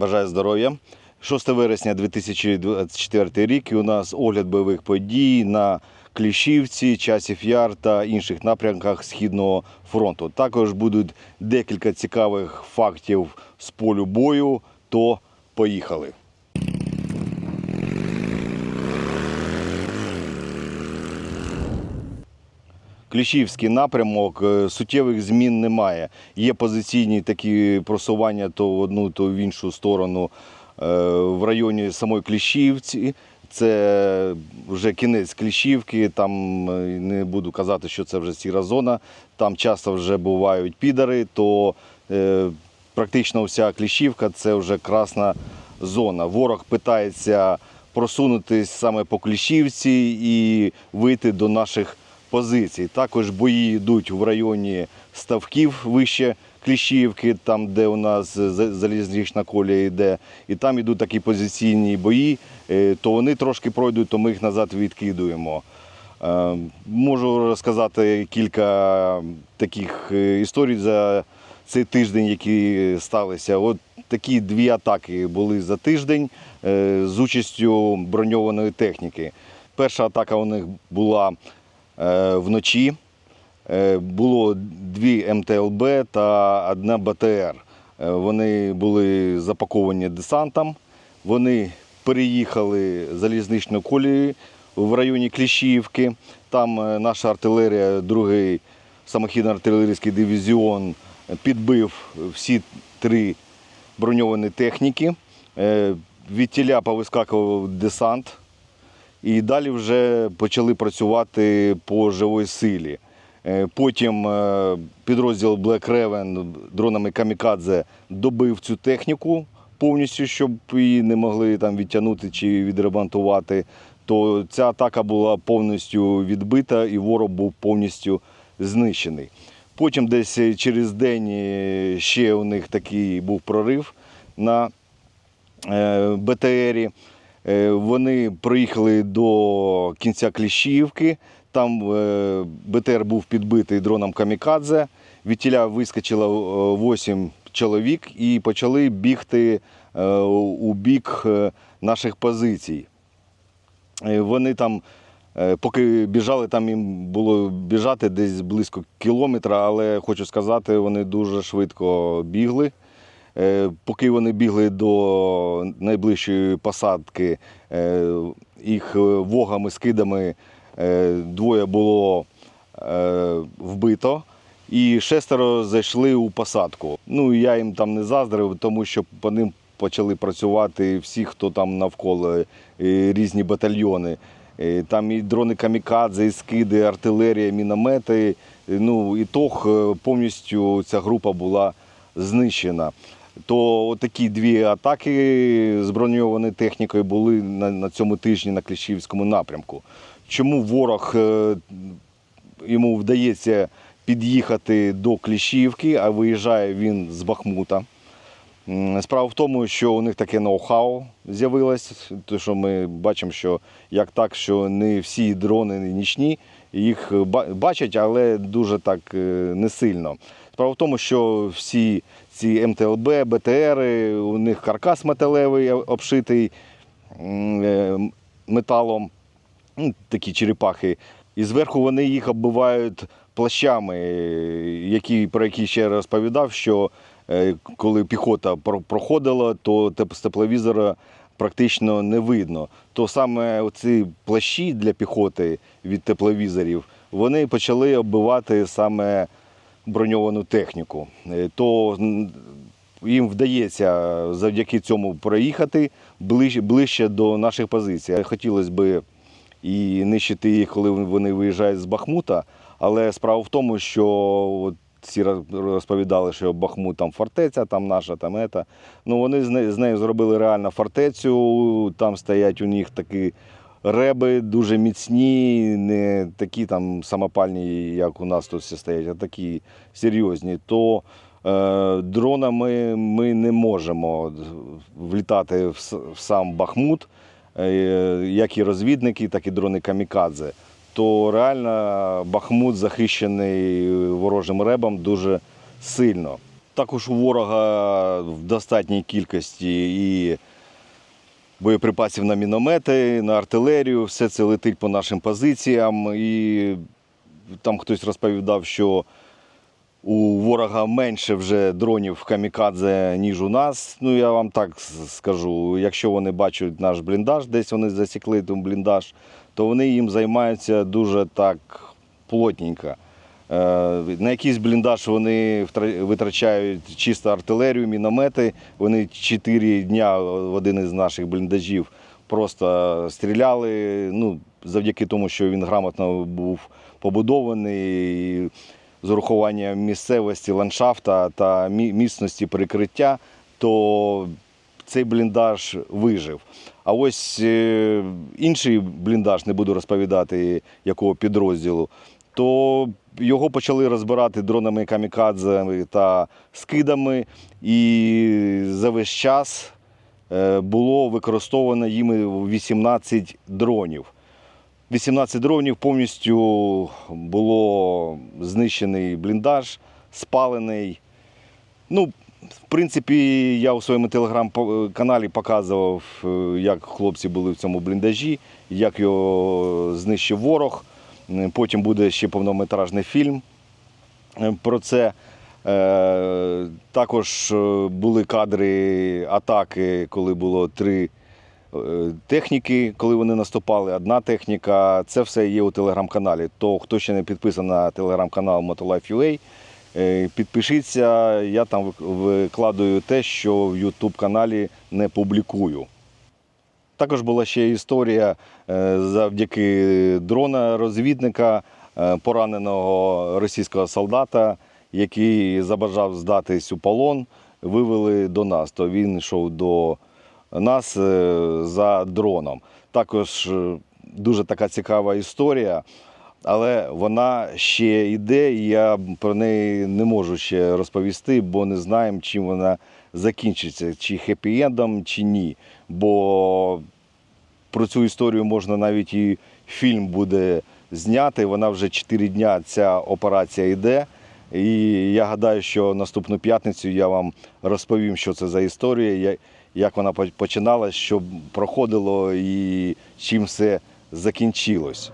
Бажаю здоров'я. 6 вересня 2024 рік і у нас огляд бойових подій на Кліщівці, Часів Яр та інших напрямках Східного фронту. Також будуть декілька цікавих фактів з полю бою. То поїхали. Кліщівський напрямок е, суттєвих змін немає. Є позиційні такі просування то в одну, то в іншу сторону е, в районі самої Кліщівці. Це вже кінець Кліщівки, там е, не буду казати, що це вже сіра зона. Там часто вже бувають підари, то е, практично вся Кліщівка це вже красна зона. Ворог питається просунутись саме по Кліщівці і вийти до наших позицій. Також бої йдуть в районі ставків вище Кліщівки, там, де у нас за- залізнична колія йде, і там йдуть такі позиційні бої, Е, то вони трошки пройдуть, то ми їх назад відкидуємо. Е, Можу розказати кілька таких е, історій за цей тиждень, які сталися. От такі дві атаки були за тиждень з участю броньованої техніки. Перша атака у них була вночі. Е, Було дві МТЛБ та одна БТР. Е, Вони були запаковані десантом. Вони переїхали залізничну колію в районі Кліщівки. Там е, наша артилерія, другий самохідно-артилерійський дивізіон, підбив всі три броньовані техніки. Е, Від тіля повискакував десант. І далі вже почали працювати по живій силі. Е, Потім е, підрозділ Black Raven дронами Камікадзе добив цю техніку повністю, щоб її не могли там відтягнути чи відремонтувати. То ця атака була повністю відбита і ворог був повністю знищений. Потім десь через день е, ще у них такий був прорив на БТРі. Е, Вони приїхали до кінця Кліщівки. Там е, БТР був підбитий дроном Камікадзе. Відтіля вискочило 8 чоловік і почали бігти е, у бік е, наших позицій. Е, Вони там, е, поки біжали, там їм було біжати десь близько кілометра, але хочу сказати, вони дуже швидко бігли. Е, Поки вони бігли до найближчої посадки, е, їх е, вогами, скидами двоє було вбито. І шестеро зайшли у посадку. Ну я їм там не заздрив, тому що по ним почали працювати всі, хто там навколо різні батальйони. Там і дрони камікадзе, і скиди, артилерія, міномети. Ну і тох повністю ця група була знищена. То такі дві атаки з броньованою технікою були на, на цьому тижні на Кліщівському напрямку. Чому ворог е, йому вдається під'їхати до Кліщівки, а виїжджає він з Бахмута? Справа в тому, що у них таке ноу-хау з'явилось, то що ми бачимо, що як так, що не всі дрони нічні, їх бачать, але дуже так е, не сильно. Справа в тому, що всі ці МТЛБ, БТР, у них каркас металевий обшитий е, металом, ну, такі черепахи. І зверху вони їх оббивають плащами, які, про які ще розповідав, що е, коли піхота проходила, то з тепловізора практично не видно. То саме ці плащі для піхоти від тепловізорів вони почали оббивати саме броньовану техніку. Е, То їм вдається завдяки цьому проїхати ближче, ближче до наших позицій. Хотілося б і нищити їх, коли вони виїжджають з Бахмута. Але справа в тому, що от всі розповідали, що Бахмут там фортеця, там наша, там ета. Ну вони з нею, зробили реально фортецю. Там стоять у них такі реби дуже міцні, не такі там самопальні, як у нас тут всі стоять, а такі серйозні. То е, дронами ми не можемо влітати в, в сам Бахмут, е, як і розвідники, так і дрони Камікадзе. То реально Бахмут захищений ворожим ребом дуже сильно. Також у ворога в достатній кількості і боєприпасів на міномети, на артилерію. Все це летить по нашим позиціям. І там хтось розповідав, що у ворога менше вже дронів камікадзе, ніж у нас. Ну, я вам так скажу. Якщо вони бачать наш бліндаж, десь вони засікли той бліндаж, то вони їм займаються дуже так плотненько. Е, На якийсь бліндаж вони витрачають чисто артилерію, міномети. Вони чотири дня в один із наших бліндажів просто стріляли. Ну, завдяки тому, що він грамотно був побудований. і З урахуванням місцевості, ландшафта та міцності перекриття, то цей бліндаж вижив. А ось е, інший бліндаж, не буду розповідати якого підрозділу, то його почали розбирати дронами камікадзе та скидами, і за весь час е, було використовано їми 18 дронів. 18 дронів повністю було знищений бліндаж, спалений. Ну, в принципі, я у своєму телеграм-каналі показував, е, як хлопці були в цьому бліндажі, як його знищив ворог. М, Потім буде ще повнометражний фільм е, про це. Е, Також е, були кадри атаки, коли було три е, техніки, коли вони наступали. Одна техніка. Це все є у телеграм-каналі. То хто ще не підписаний на телеграм-канал Motolife.ua, е, підпишіться. Я там вик- викладаю те, що в YouTube каналі не публікую. Також була ще історія е, завдяки дрона розвідника, е, пораненого російського солдата, який забажав здатись у полон, вивели до нас. То він йшов до нас е, за дроном. Також дуже така цікава історія, але вона ще йде, і я про неї не можу ще розповісти, бо не знаємо, чим вона закінчиться, чи хеппі-ендом, чи ні. Бо про цю історію можна навіть і фільм буде зняти. Вона вже 4 дня ця операція йде. І я гадаю, що наступну п'ятницю я вам розповім, що це за історія, як вона по- починалась, що проходило і чим все закінчилось.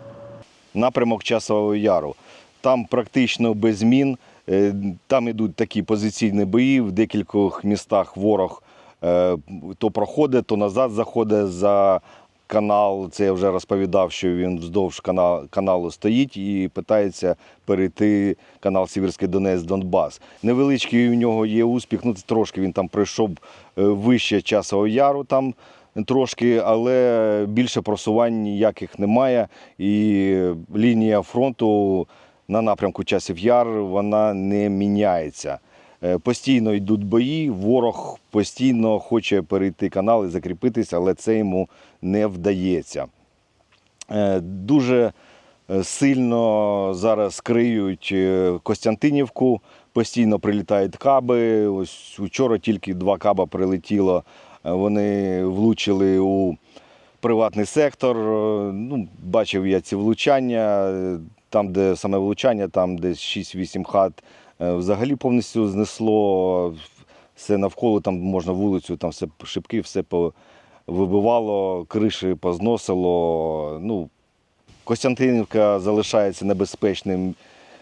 Напрямок Часового Яру. Там практично без змін. Е, Там йдуть такі позиційні бої. В декількох містах ворог то проходить, то назад заходить за канал. Це я вже розповідав, що він вздовж каналу стоїть і питається перейти канал Сіверський Донець Донбас. Невеличкий у нього є успіх. Ну, це трошки він там пройшов е, вище Часового Яру. Там трошки, але більше просувань ніяких немає. І лінія фронту на напрямку часів яр вона не міняється. Е, Постійно йдуть бої, ворог постійно хоче перейти канал і закріпитися, але це йому не вдається. Е, Дуже е, сильно зараз криють Костянтинівку, постійно прилітають каби. Ось вчора тільки два каба прилетіло. Вони влучили у приватний сектор. Ну, бачив я ці влучання. Там, де саме влучання, там десь 6-8 хат взагалі повністю знесло. Все навколо, там можна вулицю, там все шибки, все вибивало, криші позносило. Ну, Костянтинівка залишається небезпечним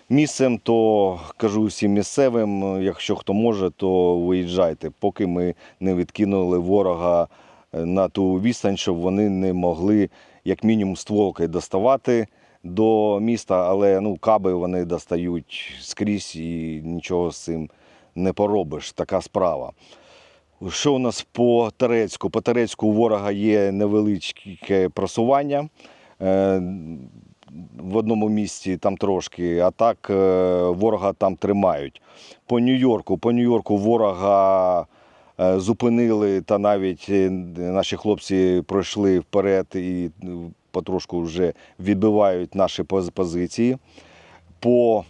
місцем, то кажу всім місцевим, якщо хто може, то виїжджайте, поки ми не відкинули ворога е, на ту відстань, щоб вони не могли як мінімум стволки доставати до міста, але ну, каби вони достають скрізь і нічого з цим не поробиш. Така справа. Що у нас по Терецьку? По Терецьку у ворога є невеличке просування. Е, В одному місці там трошки, а так е, ворога там тримають. По Нью-Йорку, по Нью-Йорку ворога е, зупинили, та навіть наші хлопці пройшли вперед і потрошку вже відбивають наші позиції. По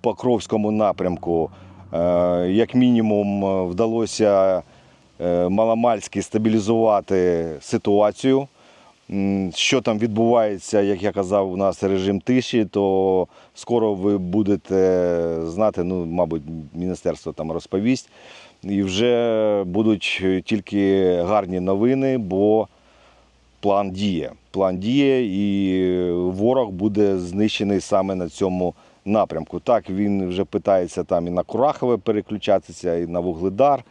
Покровському напрямку, е, як мінімум, е, вдалося е, маломальськи стабілізувати ситуацію. що там відбувається, як я казав, у нас режим тиші, то скоро ви будете знати, ну, мабуть, міністерство там розповість. І вже будуть тільки гарні новини, бо план діє. План діє, і ворог буде знищений саме на цьому напрямку. Так, він вже питається там і на Курахове переключатися, і на Вугледар.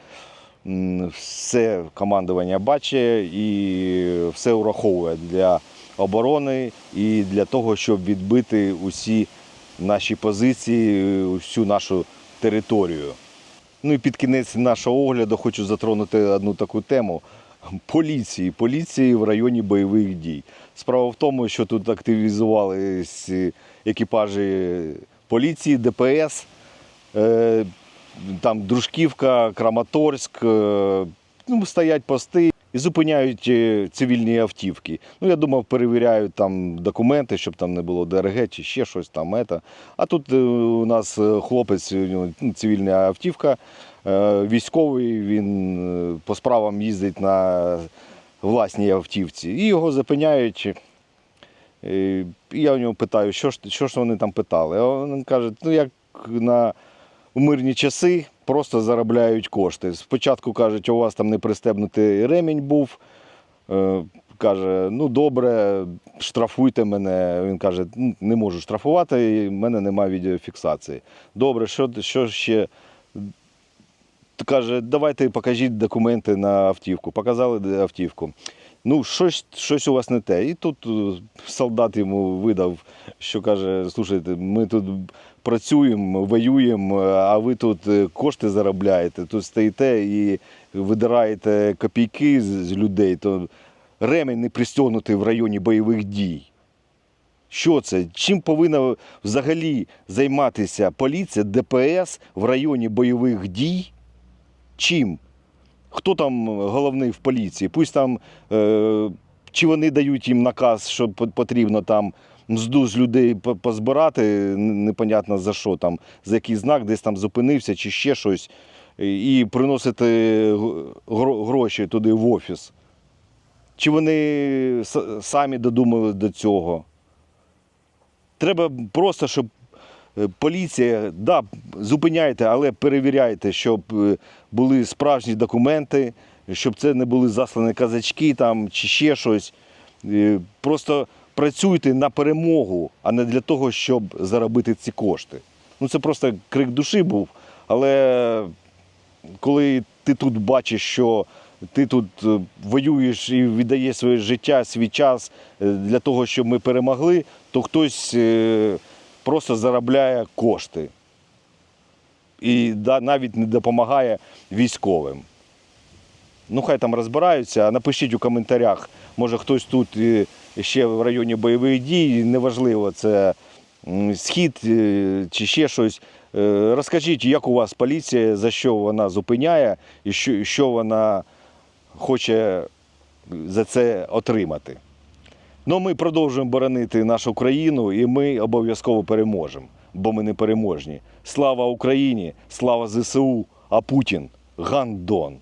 Все командування бачить і все ураховує для оборони і для того, щоб відбити усі наші позиції, всю нашу територію. Ну і під кінець нашого огляду хочу затронути одну таку тему поліції. Поліції в районі бойових дій. Справа в тому, що тут активізувались екіпажі поліції, ДПС, е, там Дружківка, Краматорськ, е, ну, стоять пости і зупиняють е, цивільні автівки. Ну, я думав, перевіряють там документи, щоб там не було ДРГ чи ще щось там. Ета. А тут е, у нас е, хлопець, цивільна автівка, військовий, він по справам їздить на власній автівці. І його зупиняють. І я у нього питаю, що ж, що ж вони там питали. А він каже, ну як на мирні часи просто заробляють кошти. Спочатку кажуть, у вас там не пристебнутий ремінь був. Е, Каже, ну добре, штрафуйте мене. Він каже, «Ну, не можу штрафувати, в мене немає відеофіксації. Добре, що, що ще? Каже, давайте покажіть документи на автівку. Показали автівку. Ну, щось, щось у вас не те. І тут е, солдат йому видав, що каже: слушайте, ми тут працюємо, воюємо, а ви тут е, кошти заробляєте, тут стоїте і видираєте копійки з людей, то ремень не пристегнутий в районі бойових дій. Що це? Чим повинна взагалі займатися поліція, ДПС в районі бойових дій? Чим? Хто там головний в поліції? Пусть там е, чи вони дають їм наказ, що потрібно там мзду з людей позбирати, непонятно за що там, за який знак, десь там зупинився чи ще щось, і приносити гроші туди в офіс. Чи вони самі додумали до цього? Треба просто, щоб е, поліція, да, зупиняйте, але перевіряйте, щоб е, були справжні документи, щоб це не були заслані казачки там, чи ще щось. Е, Просто працюйте на перемогу, а не для того, щоб заробити ці кошти. Ну, це просто крик душі був, але коли ти тут бачиш, що ти тут е, воюєш і віддаєш своє життя, свій час е, для того, щоб ми перемогли, то хтось е, просто заробляє кошти і навіть не допомагає військовим. Ну, хай там розбираються, напишіть у коментарях, може хтось тут ще в районі бойових дій, неважливо, це схід е, чи ще щось. Е, Розкажіть, як у вас поліція, за що вона зупиняє і що, що вона хоче за це отримати. Ну, ми продовжуємо боронити нашу країну і ми обов'язково переможемо, бо ми не переможні. Слава Україні, слава ЗСУ, а Путін гандон.